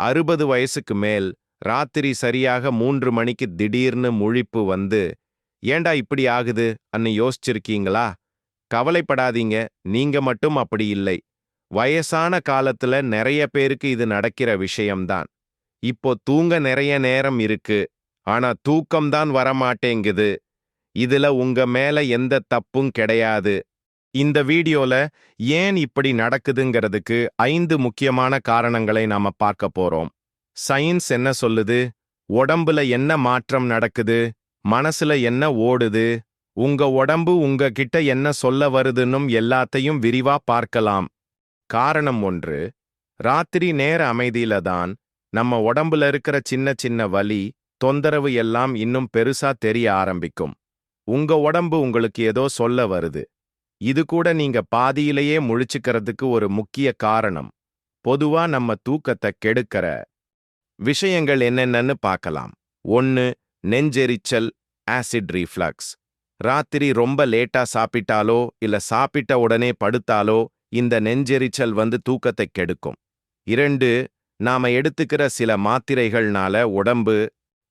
அறுபது வயசுக்கு மேல் ராத்திரி சரியாக மூன்று மணிக்கு திடீர்னு முழிப்பு வந்து ஏண்டா இப்படி ஆகுது அன்னு யோசிச்சிருக்கீங்களா? கவலைப்படாதீங்க நீங்க மட்டும் அப்படி இல்லை. வயசான காலத்துல நிறைய பேருக்கு இது நடக்கிற விஷயம்தான். இப்போ தூங்க நிறைய நேரம் இருக்கு ஆனா தூக்கம்தான் வரமாட்டேங்குது. இதுல உங்க மேல எந்த தப்பும் கிடையாது. இந்த வீடியோல ஏன் இப்படி நடக்குதுங்கிறதுக்கு ஐந்து முக்கியமான காரணங்களை நாம பார்க்க போறோம். சயின்ஸ் என்ன சொல்லுது? உடம்புல என்ன மாற்றம் நடக்குது? மனசுல என்ன ஓடுது? உங்க உடம்பு உங்க கிட்ட என்ன சொல்ல வருதுன்னும் எல்லாத்தையும் விரிவா பார்க்கலாம். காரணம் ஒன்று ராத்திரி நேர அமைதியில தான் நம்ம உடம்புல இருக்கிற சின்ன சின்ன வலி தொந்தரவு எல்லாம் இன்னும் பெருசா தெரிய ஆரம்பிக்கும். உங்க உடம்பு உங்களுக்கு ஏதோ சொல்ல வருது. இது கூட நீங்க பாதியிலேயே முழிச்சுக்கிறதுக்கு ஒரு முக்கிய காரணம். பொதுவா நம்ம தூக்கத்தை கெடுக்கிற விஷயங்கள் என்னென்னு பார்க்கலாம். ஒன்னு நெஞ்செரிச்சல் ஆசிட் ரீஃப்ளக்ஸ் ராத்திரி ரொம்ப லேட்டா சாப்பிட்டாலோ இல்ல சாப்பிட்ட உடனே படுத்தாலோ இந்த நெஞ்செரிச்சல் வந்து தூக்கத்தை கெடுக்கும். இரண்டு நாம எடுத்துக்கிற சில மாத்திரைகள்னால உடம்பு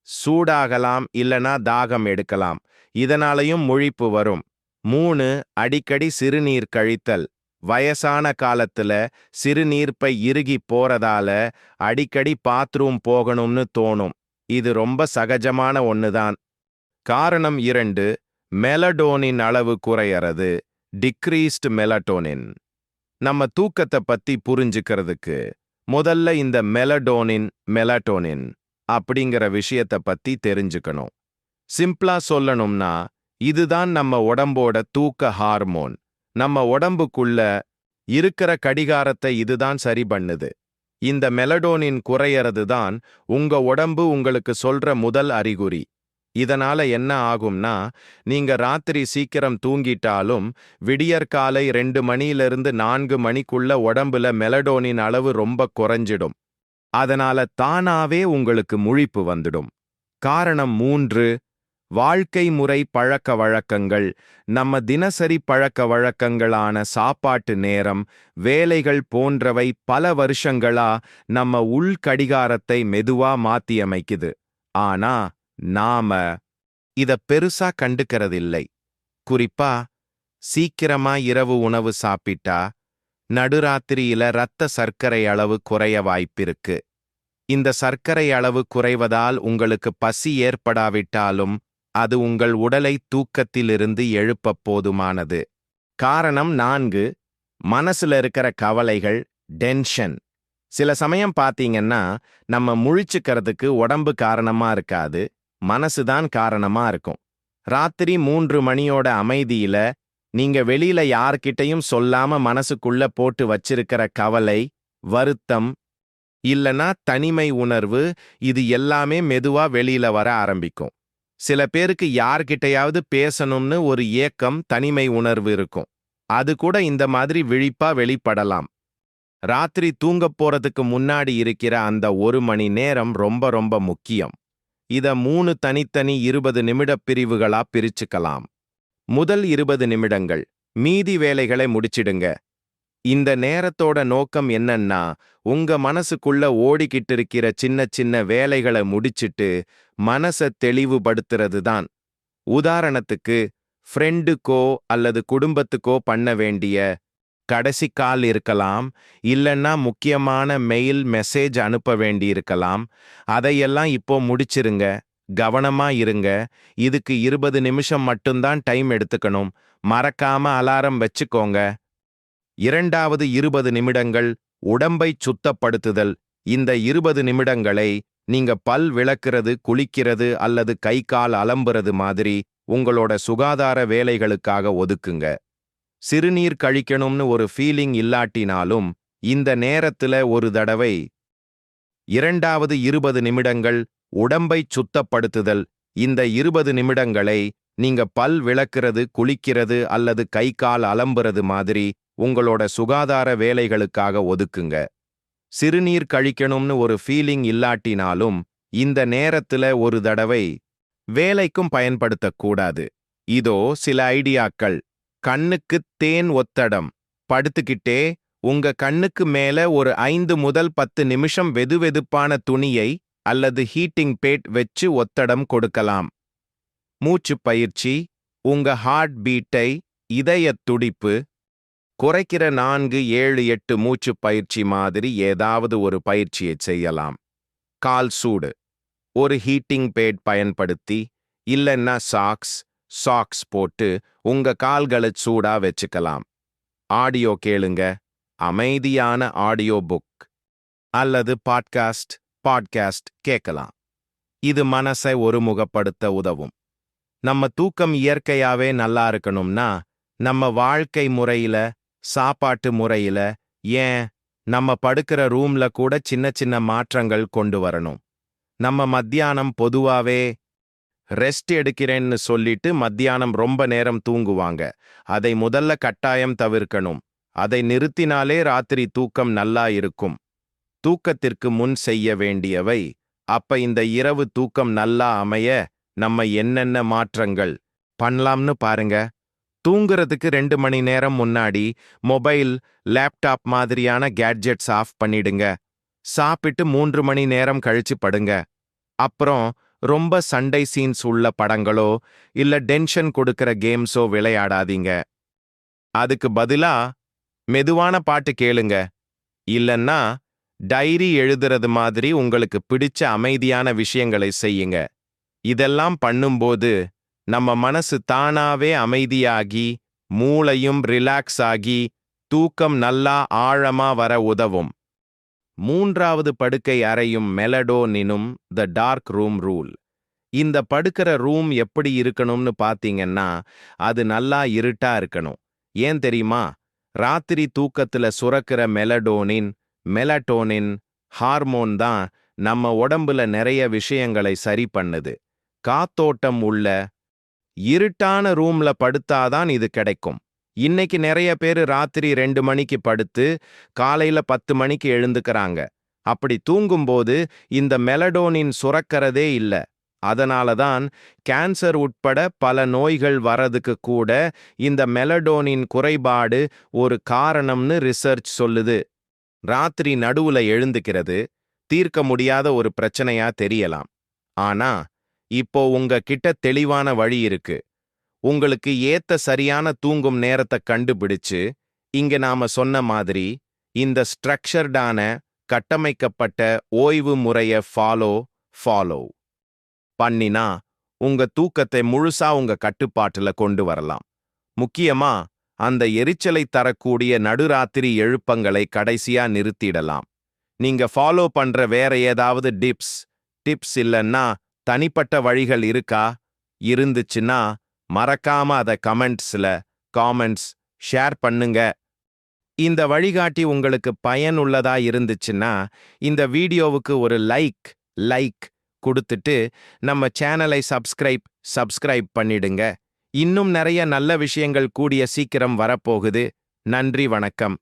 சூடாகலாம் இல்லனா தாகம் எடுக்கலாம். இதனாலையும் முழிப்பு வரும். மூணு அடிக்கடி சிறுநீர் கழித்தல். வயசான காலத்துல சிறுநீர்ப்பை இறுகி போறதால அடிக்கடி பாத்ரூம் போகணும்னு தோணும். இது ரொம்ப சகஜமான ஒண்ணுதான். காரணம் இரண்டு மெலடோனின் அளவு குறையறது. Decreased melatonin. நம்ம தூக்கத்தை பத்தி புரிஞ்சுக்கிறதுக்கு முதல்ல இந்த மெலடோனின் மெலடோனின் அப்படிங்கிற விஷயத்த பத்தி தெரிஞ்சுக்கணும். சிம்பிளா சொல்லணும்னா இதுதான் நம்ம உடம்போட தூக்க ஹார்மோன். நம்ம உடம்புக்குள்ள இருக்கிற கடிகாரத்தை இதுதான் சரி பண்ணுது. இந்த மெலடோனின் குறையறது தான் உங்க உடம்பு உங்களுக்கு சொல்ற முதல் அறிகுறி. இதனால என்ன ஆகும்னா நீங்க ராத்திரி சீக்கிரம் தூங்கிட்டாலும் விடியற்காலை ரெண்டு மணியிலிருந்து நான்கு மணிக்குள்ள உடம்புல மெலடோனின் அளவு ரொம்ப குறைஞ்சிடும். அதனால தானாவே உங்களுக்கு முழிப்பு வந்துடும். காரணம் மூன்று வாழ்க்கை முறை பழக்க வழக்கங்கள் நம்ம தினசரி பழக்க வழக்கங்களான சாப்பாட்டு நேரம் வேலைகள் போன்றவை பல வருஷங்களா நம்ம உள்கடிகாரத்தை மெதுவா மாத்தியமைக்குது. ஆனா நாம இத பெருசா கண்டுக்கறதில்லை. குறிப்பா சீக்கிரமா இரவு உணவு சாப்பிட்டா நடுராத்திரியில இரத்த சர்க்கரை அளவு குறைய வாய்ப்பிருக்கு. இந்த சர்க்கரை அளவு குறைவதால் உங்களுக்கு பசி ஏற்படாவிட்டாலும் அது உங்கள் உடலை தூக்கத்திலிருந்து எழுப்பப் போதுமானது. காரணம் நான்கு மனசுல இருக்கிற கவலைகள் டென்ஷன். சில சமயம் பாத்தீங்கன்னா நம்ம முழிச்சுக்கிறதுக்கு உடம்பு காரணமா இருக்காது மனசுதான் காரணமா இருக்கும். ராத்திரி மூன்று மணியோட அமைதியில நீங்க வெளியில யார்கிட்டயும் சொல்லாம மனசுக்குள்ள போட்டு வச்சிருக்கிற கவலை வருத்தம் இல்லனா தனிமை உணர்வு இது எல்லாமே மெதுவா வெளியில வர ஆரம்பிக்கும். சில பேருக்கு யார்கிட்டயாவது பேசணும்னு ஒரு ஏக்கம் தனிமை உணர்வு இருக்கும். அது கூட இந்த மாதிரி விழிப்பா வெளிப்படலாம். ராத்திரி தூங்கப் போறதுக்கு முன்னாடி இருக்கிற அந்த ஒரு மணி நேரம் ரொம்ப ரொம்ப முக்கியம். இத மூணு தனித்தனி இருபது நிமிடப் பிரிவுகளா பிரிச்சுக்கலாம். முதல் இருபது நிமிடங்கள். மீதி வேலைகளை முடிச்சிடுங்க. இந்த நேரத்தோட நோக்கம் என்னன்னா உங்க மனசுக்குள்ள ஓடிக்கிட்டு இருக்கிற சின்ன சின்ன வேலைகளை முடிச்சிட்டு மனச தெளிவுபடுத்துறது தான். உதாரணத்துக்கு ஃப்ரெண்டுக்கோ அல்லது குடும்பத்துக்கோ பண்ண வேண்டிய கடைசி கால் இருக்கலாம் இல்லைன்னா முக்கியமான மெயில் மெசேஜ் அனுப்ப வேண்டியிருக்கலாம் அதையெல்லாம் இப்போ முடிச்சிருங்க கவனமா இருங்க. இதுக்கு இருபது நிமிஷம் மட்டும்தான் டைம் எடுத்துக்கணும். மறக்காம அலாரம் வச்சுக்கோங்க. இரண்டாவது இருபது நிமிடங்கள் உடம்பை சுத்தப்படுத்துதல். இந்த இருபது நிமிடங்களை நீங்க பல் விளக்குறது குளிக்கிறது அல்லது கை கால் அலம்புறது மாதிரி உங்களோட சுகாதார வேலைகளுக்காக ஒதுக்குங்க. சிறுநீர் கழிக்கணும்னு ஒரு ஃபீலிங் இல்லாட்டினாலும் இந்த நேரத்துல ஒரு தடவை இரண்டாவது இருபது நிமிடங்கள் உடம்பை சுத்தப்படுத்துதல். இந்த இருபது நிமிடங்களை நீங்க பல் விளக்குறது குளிக்கிறது அல்லது கை கால் அலம்புறது மாதிரி உங்களோட சுகாதார வேலைகளுக்காக ஒதுக்குங்க. சிறுநீர் கழிக்கணும்னு ஒரு ஃபீலிங் இல்லாட்டினாலும் இந்த நேரத்துல ஒரு தடவை வேலைக்கும் பயன்படுத்தக்கூடாது. இதோ சில ஐடியாக்கள். கண்ணுக்கு தேன் ஒத்தடம். படுத்துக்கிட்டே உங்க கண்ணுக்கு மேல ஒரு ஐந்து முதல் பத்து நிமிஷம் வெதுவெதுப்பான துணியை அல்லது ஹீட்டிங் பேட் வச்சு ஒத்தடம் கொடுக்கலாம். மூச்சு பயிற்சி உங்க ஹார்ட் பீட்டை இதயத் துடிப்பு குறைக்கிற நான்கு ஏழு எட்டு மூச்சு பயிற்சி மாதிரி ஏதாவது ஒரு பயிற்சியை செய்யலாம். கால் சூடு. ஒரு ஹீட்டிங் பேட் பயன்படுத்தி இல்லைன்னா சாக்ஸ் சாக்ஸ் போட்டு உங்க கால்களை சூடா வச்சுக்கலாம். ஆடியோ கேளுங்க. அமைதியான ஆடியோ புக் அல்லது பாட்காஸ்ட் பாட்காஸ்ட் கேட்கலாம் இது மனசை ஒருமுகப்படுத்த உதவும். நம்ம தூக்கம் இயற்கையாவே நல்லா இருக்கணும்னா நம்ம வாழ்க்கை முறையில சாப்பாட்டு முறையில ஏன் நம்ம படுக்கிற ரூம்ல கூட சின்ன சின்ன மாற்றங்கள் கொண்டு வரணும்? நம்ம மத்தியானம் பொதுவாவே ரெஸ்ட் எடுக்கிறேன்னு சொல்லிட்டு மத்தியானம் ரொம்ப நேரம் தூங்குவாங்க. அதை முதல்ல கட்டாயம் தவிர்க்கணும். அதை நிறுத்தினாலே ராத்திரி தூக்கம் நல்லா இருக்கும். தூக்கத்திற்கு முன் செய்ய வேண்டியவை அப்ப இந்த இரவு தூக்கம் நல்லா அமைய நம்ம என்னென்ன மாற்றங்கள் பண்ணலாம்னு பாருங்க. தூங்குறதுக்கு ரெண்டு மணி நேரம் முன்னாடி மொபைல் லேப்டாப் மாதிரியான கேட்ஜெட்ஸ் ஆஃப் பண்ணிடுங்க. சாப்பிட்டு மூன்று மணி நேரம் கழிச்சு படுங்க. அப்புறம் ரொம்ப சண்டை சீன்ஸ் உள்ள படங்களோ இல்ல டென்ஷன் கொடுக்கிற கேம்ஸோ விளையாடாதீங்க. அதுக்கு பதிலா மெதுவான பாட்டு கேளுங்க. இல்லன்னா டைரி எழுதுறது மாதிரி உங்களுக்கு பிடிச்ச அமைதியான விஷயங்களை செய்யுங்க. இதெல்லாம் பண்ணும்போது நம்ம மனசு தானாவே அமைதியாகி மூளையும் ரிலாக்ஸ் ஆகி தூக்கம் நல்லா ஆழமா வர உதவும். மூன்றாவது படுக்கை அறையும் மெலடோனினும் த டார்க் ரூம் ரூல். இந்த படுக்கிற ரூம் எப்படி இருக்கணும்னு பாத்தீங்கன்னா அது நல்லா இருட்டா இருக்கணும். ஏன் தெரியுமா? ராத்திரி தூக்கத்துல சுரக்கிற மெலடோனின் மெலட்டோனின் ஹார்மோன் தான் நம்ம உடம்புல நிறைய விஷயங்களை சரி பண்ணுது. காத்தோட்டம் உள்ள இருட்டான ரூம்ல படுத்தாதான் இது கிடைக்கும். இன்னைக்கு நிறைய பேரு ராத்திரி ரெண்டு மணிக்கு படுத்து காலையில பத்து மணிக்கு எழுந்துக்கறாங்க. அப்படி தூங்கும்போது இந்த மெலடோனின் சுரக்கிறதே இல்ல. அதனால தான் கேன்சர் உட்பட பல நோய்கள் வரதுக்கு கூட இந்த மெலடோனின் குறைபாடு ஒரு காரணம்னு ரிசர்ச் சொல்லுது. ராத்திரி நடுவுல எழுந்துக்கிறது தீர்க்க முடியாத ஒரு பிரச்சனையா தெரியலாம். ஆனா இப்போ உங்க கிட்ட தெளிவான வழி இருக்கு. உங்களுக்கு ஏத்த சரியான தூங்கும் நேரத்தை கண்டுபிடிச்சு இங்க நாம சொன்ன மாதிரி இந்த ஸ்ட்ரக்சர்டான கட்டமைக்கப்பட்ட ஓய்வு முறைய ஃபாலோ ஃபாலோ. பண்ணினா உங்க தூக்கத்தை முழுசா உங்க கட்டுப்பாட்டுல கொண்டு வரலாம். முக்கியமா அந்த எரிச்சலை தரக்கூடிய நடுராத்திரி எழுப்பங்களை கடைசியா நிறுத்திடலாம். நீங்க ஃபாலோ பண்ற வேற ஏதாவது டிப்ஸ் டிப்ஸ் இல்லைன்னா தனிப்பட்ட வழிகள் இருக்கா? இருந்துச்சுன்னா மறக்காம அத கமெண்ட்ஸ்ல காமெண்ட்ஸ் ஷேர் பண்ணுங்க. இந்த வழிகாட்டி உங்களுக்கு பயனுள்ளதா இருந்துச்சுன்னா இந்த வீடியோவுக்கு ஒரு லைக் லைக் கொடுத்துட்டு நம்ம சேனலை சப்ஸ்கிரைப் சப்ஸ்கிரைப் பண்ணிடுங்க. இன்னும் நிறைய நல்ல விஷயங்கள் கூடிய சீக்கிரம் வரப்போகுது. நன்றி வணக்கம்.